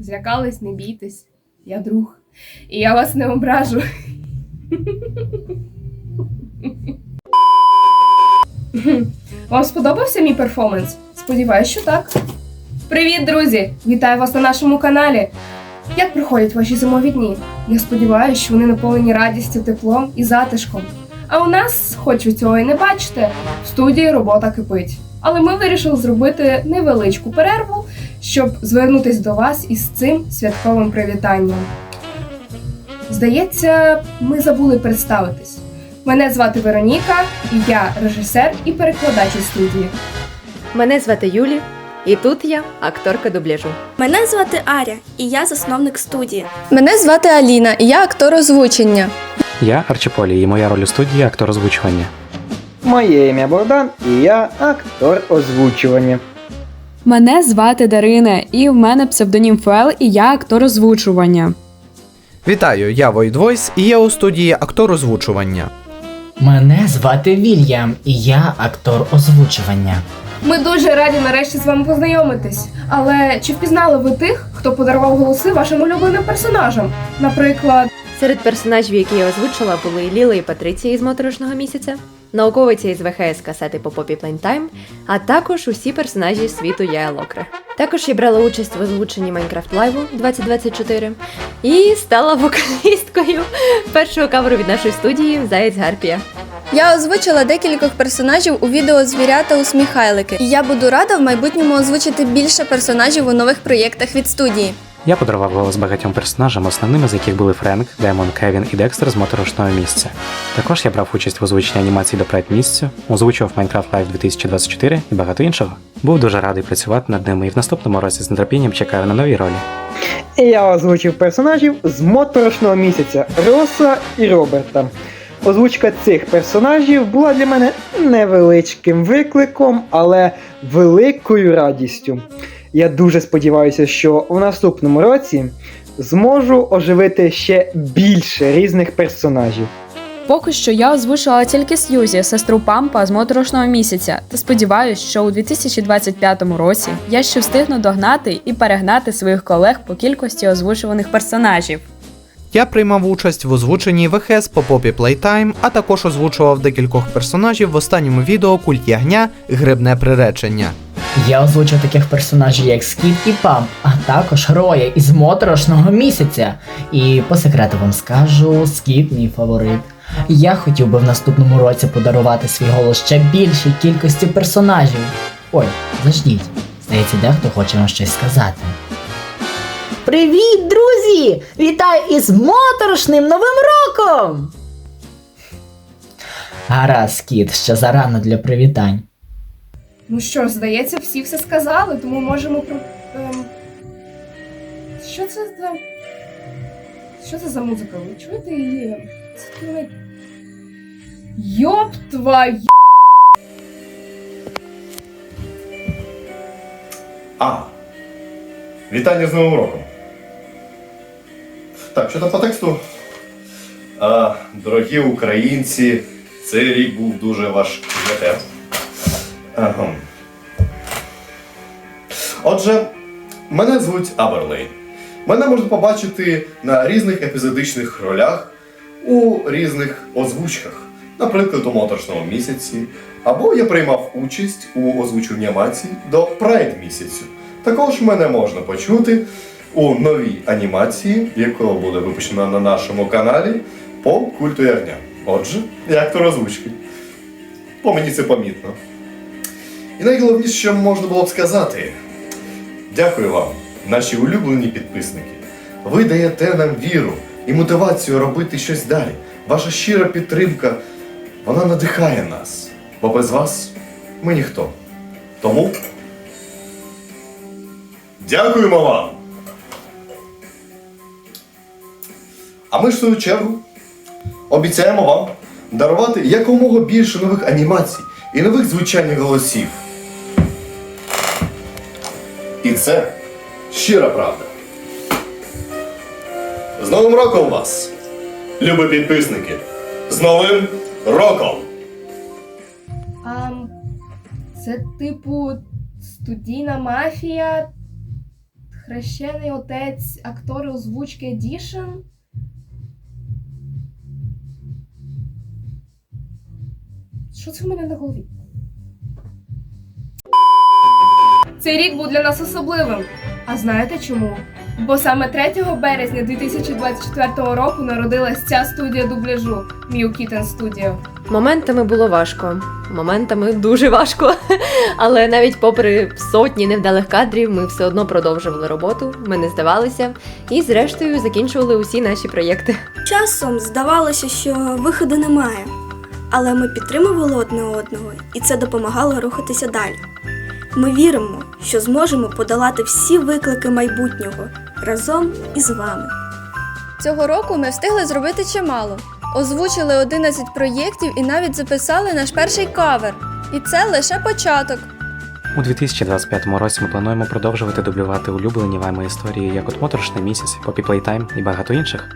Злякались, не бійтесь. Я друг. І я вас не ображу. Вам сподобався мій перформанс? Сподіваюсь, що так. Привіт, друзі! Вітаю вас на нашому каналі. Як проходять ваші зимові дні? Я сподіваюся, що вони наповнені радістю, теплом і затишком. А у нас, хоч ви цього і не бачите, в студії робота кипить. Але ми вирішили зробити невеличку перерву, щоб звернутися до вас із цим святковим привітанням. Здається, ми забули представитись. Мене звати Вероніка, і я режисер і перекладач у студії. Мене звати Юлі, і тут я акторка дубляжу. Мене звати Аря, і я засновник студії. Мене звати Аліна, і я актор озвучення. Я Арчіполі, і моя роль у студії актор озвучування. Моє ім'я Богдан, і я актор озвучування. Мене звати Дарина, і в мене псевдонім Фуел, і я актор озвучування. Вітаю, я Void і я у студії актор озвучування. Мене звати Вільям, і я актор озвучування. Ми дуже раді нарешті з вами познайомитись. Але чи впізнали ви тих, хто подарував голоси вашим улюбленим персонажам? Наприклад, Серед персонажів, які я озвучила, були Ліла і Патриція із моторошного місяця, науковиця із ВХС касети по попі Плейнтайм, а також усі персонажі світу Яя Локре. Також я брала участь в озвученні Майнкрафт Лайву 2024 і стала вокалісткою першого каверу від нашої студії Заєць Гарпія. Я озвучила декількох персонажів у відео Звірята усміхайлики, і я буду рада в майбутньому озвучити більше персонажів у нових проєктах від студії. Я подарував голос багатьом персонажам, основними з яких були Френк, Демон, Кевін і Декстер з моторошного місця. Також я брав участь в озвученні анімацій до Прайд місяцю, озвучував Minecraft Live 2024 і багато іншого. Був дуже радий працювати над ними і в наступному році з нетерпінням чекаю на нові ролі. І я озвучив персонажів з моторошного місяця Роса і Роберта. Озвучка цих персонажів була для мене невеличким викликом, але великою радістю. Я дуже сподіваюся, що у наступному році зможу оживити ще більше різних персонажів. Поки що я озвучила тільки Сьюзі, сестру Пампа з моторошного місяця, та сподіваюсь, що у 2025 році я ще встигну догнати і перегнати своїх колег по кількості озвучуваних персонажів. Я приймав участь в озвученні ВХС по попі Playtime, а також озвучував декількох персонажів в останньому відео Культ Ягня Грибне приречення. Я озвучив таких персонажів, як Скіт і Памп, а також Роя із моторошного місяця. І по секрету вам скажу, Скіт мій фаворит. Я хотів би в наступному році подарувати свій голос ще більшій кількості персонажів. Ой, заждіть, здається, дехто хоче вам щось сказати. Привіт, друзі! Вітаю із моторошним новим роком! Гаразд, Скіт, ще зарано для привітань. Ну що здається, всі все сказали, тому можемо про. Ем... Що це за. Що це за музика? Ви чуєте її? Це не... Йоп твою. А. Вітання з Новим роком. Так, що там по тексту? А, дорогі українці, цей рік був дуже важкий. Ага. Отже, мене звуть Аберлейн. Мене можна побачити на різних епізодичних ролях у різних озвучках, наприклад, у моторошному місяці, або я приймав участь у озвучуванні анімацій до Прайд місяцю. Також мене можна почути у новій анімації, яка буде випущена на нашому каналі по культу ягня. Отже, я актор озвучки. По мені це помітно. І найголовніше, що можна було б сказати, дякую вам, наші улюблені підписники. Ви даєте нам віру і мотивацію робити щось далі. Ваша щира підтримка, вона надихає нас. Бо без вас ми ніхто. Тому дякуємо вам! А ми ж в свою чергу обіцяємо вам дарувати якомога більше нових анімацій і нових звучальних голосів. І це щира правда. З Новим роком вас, любі підписники! З Новим роком! А, це типу студійна мафія. Хрещений отець, актори озвучки Edition. Що це в мене на голові? Цей рік був для нас особливим. А знаєте чому? Бо саме 3 березня 2024 року народилась ця студія дубляжу Mew Kitten Studio. Моментами було важко, моментами дуже важко. Але навіть попри сотні невдалих кадрів, ми все одно продовжували роботу, ми не здавалися і, зрештою, закінчували усі наші проєкти. Часом здавалося, що виходу немає, але ми підтримували одне одного, і це допомагало рухатися далі. Ми віримо, що зможемо подолати всі виклики майбутнього разом із вами. Цього року ми встигли зробити чимало. Озвучили 11 проєктів і навіть записали наш перший кавер. І це лише початок. У 2025 році ми плануємо продовжувати дублювати улюблені вами історії, як от моторошний місяць, Poppy Playtime і багато інших.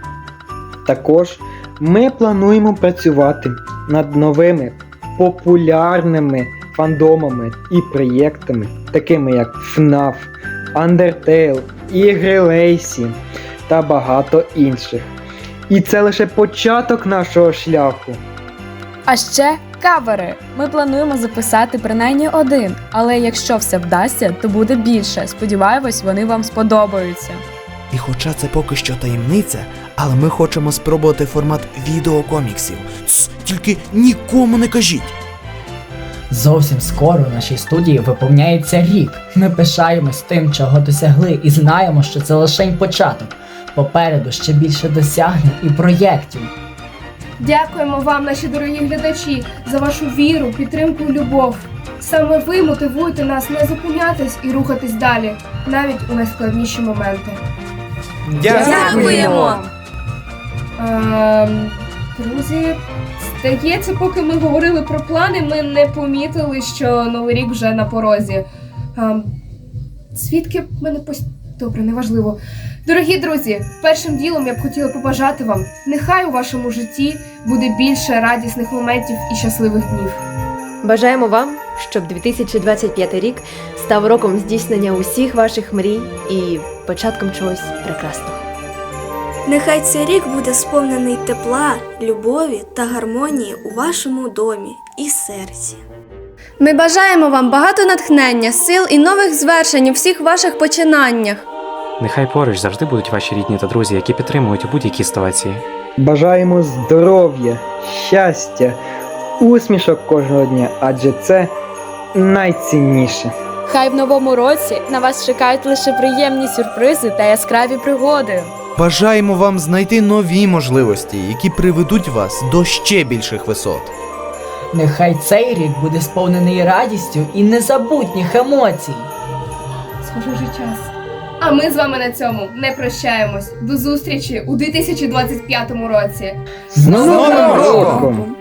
Також ми плануємо працювати над новими популярними фандомами і проєктами, такими як FNAF, Undertale, ігри Лейсі та багато інших. І це лише початок нашого шляху. А ще кавери. Ми плануємо записати принаймні один, але якщо все вдасться, то буде більше. Сподіваємось, вони вам сподобаються. І хоча це поки що таємниця, але ми хочемо спробувати формат відеокоміксів. Цс, тільки нікому не кажіть. Зовсім скоро нашій студії виповняється рік. Ми пишаємось тим, чого досягли, і знаємо, що це лише початок. Попереду ще більше досягнень і проєктів. Дякуємо вам, наші дорогі глядачі, за вашу віру, підтримку і любов. Саме ви мотивуєте нас не зупинятись і рухатись далі, навіть у найскладніші моменти. Дякуємо! Ем, друзі, здається, поки ми говорили про плани, ми не помітили, що новий рік вже на порозі. Ем, звідки мене пос... Добре, неважливо. Дорогі друзі, першим ділом я б хотіла побажати вам, нехай у вашому житті буде більше радісних моментів і щасливих днів. Бажаємо вам, щоб 2025 рік став роком здійснення усіх ваших мрій і початком чогось прекрасного. Нехай цей рік буде сповнений тепла, любові та гармонії у вашому домі і серці. Ми бажаємо вам багато натхнення, сил і нових звершень у всіх ваших починаннях. Нехай поруч завжди будуть ваші рідні та друзі, які підтримують у будь-якій ситуації. Бажаємо здоров'я, щастя, усмішок кожного дня, адже це найцінніше. Хай в новому році на вас чекають лише приємні сюрпризи та яскраві пригоди. Бажаємо вам знайти нові можливості, які приведуть вас до ще більших висот. Нехай цей рік буде сповнений радістю і незабутніх емоцій. Схоже вже час. А ми з вами на цьому не прощаємось. До зустрічі у 2025 році. З Новим Новим роком! роком!